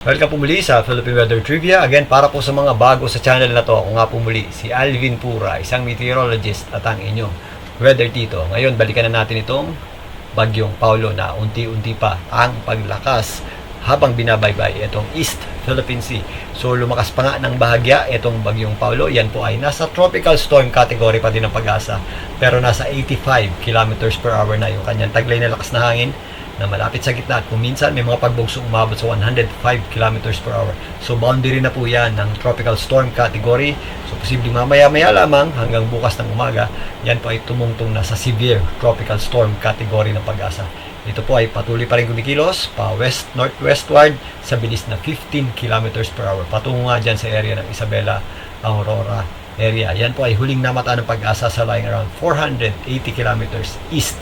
Welcome po muli sa Philippine Weather Trivia. Again, para po sa mga bago sa channel na to, ako nga po muli, si Alvin Pura, isang meteorologist at ang inyong weather tito. Ngayon, balikan na natin itong bagyong Paulo na unti-unti pa ang paglakas habang binabaybay itong East Philippine Sea. So, lumakas pa nga ng bahagya itong bagyong Paulo. Yan po ay nasa tropical storm category pa din ang pag-asa. Pero nasa 85 kilometers per hour na yung kanyang taglay na lakas na hangin na malapit sa gitna at kung minsan may mga pagbugsong umabot sa 105 kilometers per hour. So boundary na po yan ng tropical storm category. So posibleng mamaya-maya lamang hanggang bukas ng umaga, yan po ay tumungtong na sa severe tropical storm category ng pag-asa. Ito po ay patuloy pa rin kumikilos pa west-northwestward sa bilis na 15 kilometers per hour. Patungo nga dyan sa area ng Isabela, Aurora area. Yan po ay huling namata ng pag-asa sa lying around 480 kilometers east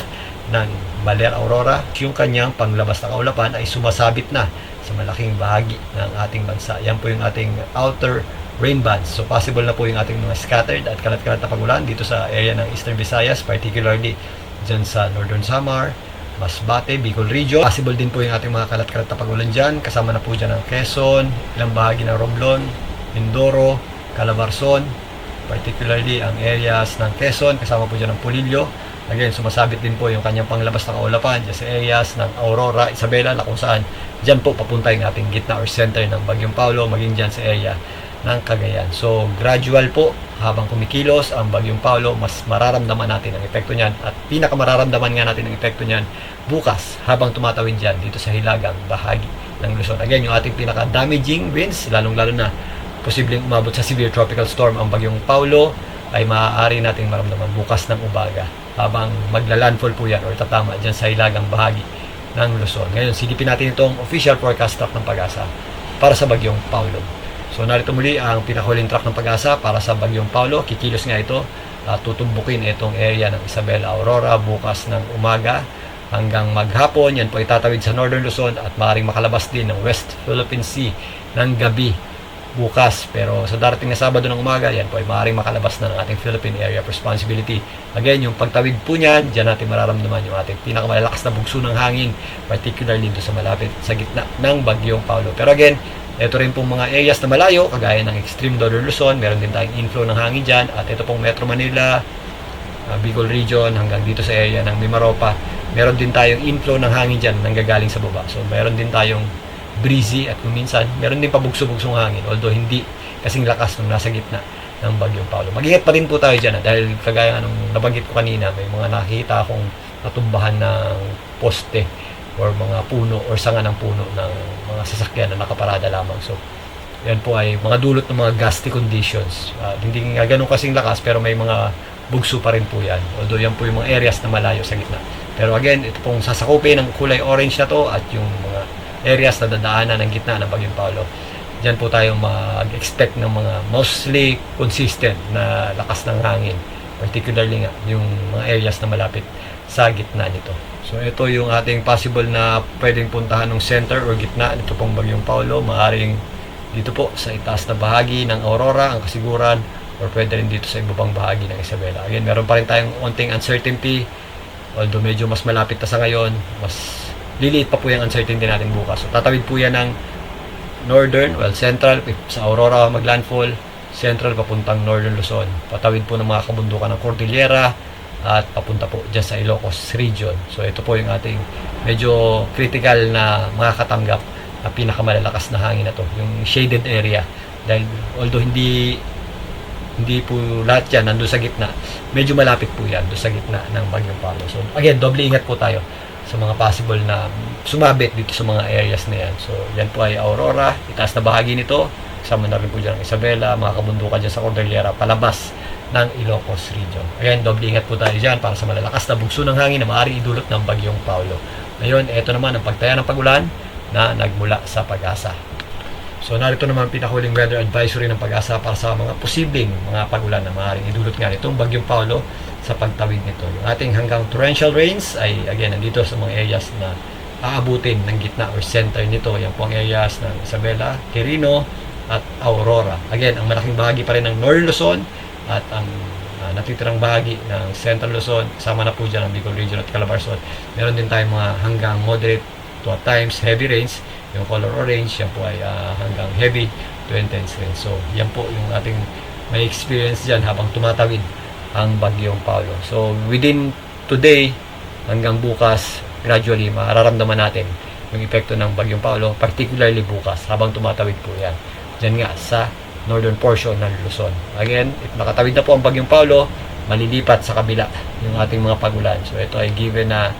ng Baler Aurora. Yung kanyang panglabas na kaulapan ay sumasabit na sa malaking bahagi ng ating bansa. Yan po yung ating outer rain bands. So possible na po yung ating mga scattered at kalat-kalat na pagulan dito sa area ng Eastern Visayas, particularly dyan sa Northern Samar, Masbate, Bicol Region. Possible din po yung ating mga kalat-kalat na pagulan dyan. Kasama na po dyan ng Quezon, ilang bahagi ng Romblon, Mindoro, Calabarzon, particularly ang areas ng Quezon, kasama po dyan ng Pulillo. Again, sumasabit din po yung kanyang panglabas na kaulapan dyan sa ng Aurora, Isabela, na kung saan dyan po papunta yung ating gitna or center ng Bagyong Paulo, maging dyan sa area ng Cagayan. So, gradual po habang kumikilos ang Bagyong Paulo, mas mararamdaman natin ang epekto niyan at pinakamararamdaman nga natin ang epekto niyan bukas habang tumatawid dyan dito sa hilagang bahagi ng Luzon. Again, yung ating pinaka-damaging winds, lalong-lalo na posibleng umabot sa severe tropical storm ang Bagyong Paulo ay maaari nating maramdaman bukas ng umaga habang magla-landfall po yan or tatama dyan sa hilagang bahagi ng Luzon. Ngayon, silipin natin itong official forecast track ng pag-asa para sa Bagyong Paulo. So narito muli ang pinakahuling track ng pag-asa para sa Bagyong Paulo. Kikilos nga ito at tutumbukin itong area ng Isabela Aurora bukas ng umaga hanggang maghapon. Yan po ay tatawid sa Northern Luzon at maaaring makalabas din ng West Philippine Sea ng gabi bukas. Pero sa darating na Sabado ng umaga, yan po ay maaaring makalabas na ng ating Philippine Area of Responsibility. Again, yung pagtawid po niyan, dyan natin mararamdaman yung ating pinakamalakas na bugso ng hangin, particularly dito sa malapit sa gitna ng Bagyong Paulo. Pero again, ito rin pong mga areas na malayo, kagaya ng extreme Northern Luzon, meron din tayong inflow ng hangin dyan. At ito pong Metro Manila, uh, Bicol Region, hanggang dito sa area ng Mimaropa, meron din tayong inflow ng hangin dyan nanggagaling sa baba. So, meron din tayong breezy at kung minsan, meron din pabugso-bugsong hangin, although hindi kasing lakas nung nasa gitna ng Bagyong Paulo. Mag-ingat pa rin po tayo dyan ah, dahil kagaya nung nabanggit ko kanina, may mga nakita akong natumbahan ng poste or mga puno or sanga ng puno ng mga sasakyan na nakaparada lamang. So, yan po ay mga dulot ng mga gusty conditions. Ah, hindi nga ganun kasing lakas pero may mga bugso pa rin po yan. Although yan po yung mga areas na malayo sa gitna. Pero again, ito pong sasakupin ng kulay orange na to at yung mga areas na dadaanan ng gitna ng Bagyong Paulo. Diyan po tayo mag-expect ng mga mostly consistent na lakas ng hangin. Particularly nga yung mga areas na malapit sa gitna nito. So ito yung ating possible na pwedeng puntahan ng center or gitna nito pong Bagyong Paulo. Maaring dito po sa itaas na bahagi ng Aurora, ang kasiguran, or pwede rin dito sa ibabang bahagi ng Isabela. Again, meron pa rin tayong onting uncertainty. Although medyo mas malapit na sa ngayon, mas liliit pa po yung uncertainty natin bukas. So tatawid po yan ng northern, well central, sa Aurora maglandfall, central papuntang northern Luzon. Patawid po ng mga kabundukan ng Cordillera at papunta po dyan sa Ilocos region. So ito po yung ating medyo critical na makakatanggap na pinakamalalakas na hangin na to, yung shaded area. Dahil although hindi hindi po lahat yan nandun sa gitna, medyo malapit po yan doon sa gitna ng Bagyong Paulo. So again, doble ingat po tayo sa mga possible na sumabit dito sa mga areas na yan. So, yan po ay Aurora, itaas na bahagi nito. Kasama na rin po dyan ang Isabela, mga kabundukan dyan sa Cordillera, palabas ng Ilocos region. Again, doble ingat po tayo dyan para sa malalakas na bugso ng hangin na maaaring idulot ng Bagyong Paulo. Ngayon, ito naman ang pagtaya ng pagulan na nagmula sa pag-asa. So narito naman ang pinakahuling weather advisory ng pag-asa para sa mga posibleng mga pagulan na maaaring idulot nga nitong Bagyong Paulo sa pagtawid nito. Yung ating hanggang torrential rains ay again nandito sa mga areas na aabutin ng gitna or center nito. Yan po ang areas ng Isabela, Quirino at Aurora. Again, ang malaking bahagi pa rin ng Northern Luzon at ang uh, natitirang bahagi ng Central Luzon, kasama na po dyan ang Bicol Region at Calabarzon. Meron din tayong mga hanggang moderate to at times heavy rains Yung color orange, yan po ay ah, hanggang heavy to intense rain. So, yan po yung ating may experience dyan habang tumatawid ang bagyong Paolo. So, within today hanggang bukas, gradually mararamdaman natin yung epekto ng bagyong Paolo, particularly bukas habang tumatawid po yan. Diyan nga sa northern portion ng Luzon. Again, if nakatawid na po ang bagyong Paolo, malilipat sa kabila yung ating mga pagulan. So, ito ay given na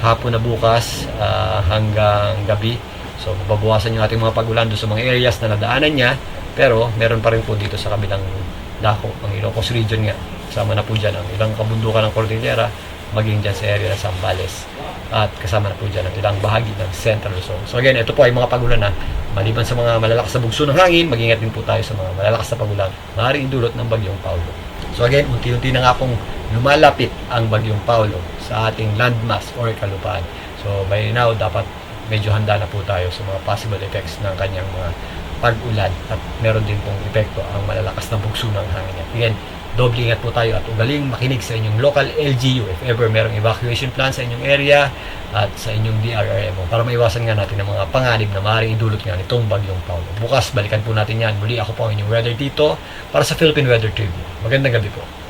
hapon na bukas ah, hanggang gabi. So, mababawasan yung ating mga pagulan doon sa mga areas na nadaanan niya. Pero, meron pa rin po dito sa kabilang dako, ang Ilocos region nga. Kasama na po dyan ang ilang kabundukan ng Cordillera, maging dyan sa area ng Zambales. At kasama na po dyan ang ilang bahagi ng Central Luzon. So again, ito po ay mga pagulan na maliban sa mga malalakas na bugso ng hangin, mag-ingat din po tayo sa mga malalakas na pagulan maaaring idulot ng bagyong Paulo. So again, unti-unti na nga pong lumalapit ang bagyong Paulo sa ating landmass or kalupaan. So by now, dapat medyo handa na po tayo sa mga possible effects ng kanyang mga pag-ulan at meron din pong epekto ang malalakas na bugso ng hangin. niya. Again, doble ingat po tayo at ugaling makinig sa inyong local LGU if ever merong evacuation plan sa inyong area at sa inyong DRRMO para maiwasan nga natin ang mga panganib na maaaring idulot nga nitong bagyong Paulo. Bukas, balikan po natin yan. Muli ako po ang inyong weather dito para sa Philippine Weather Tribune. Magandang gabi po.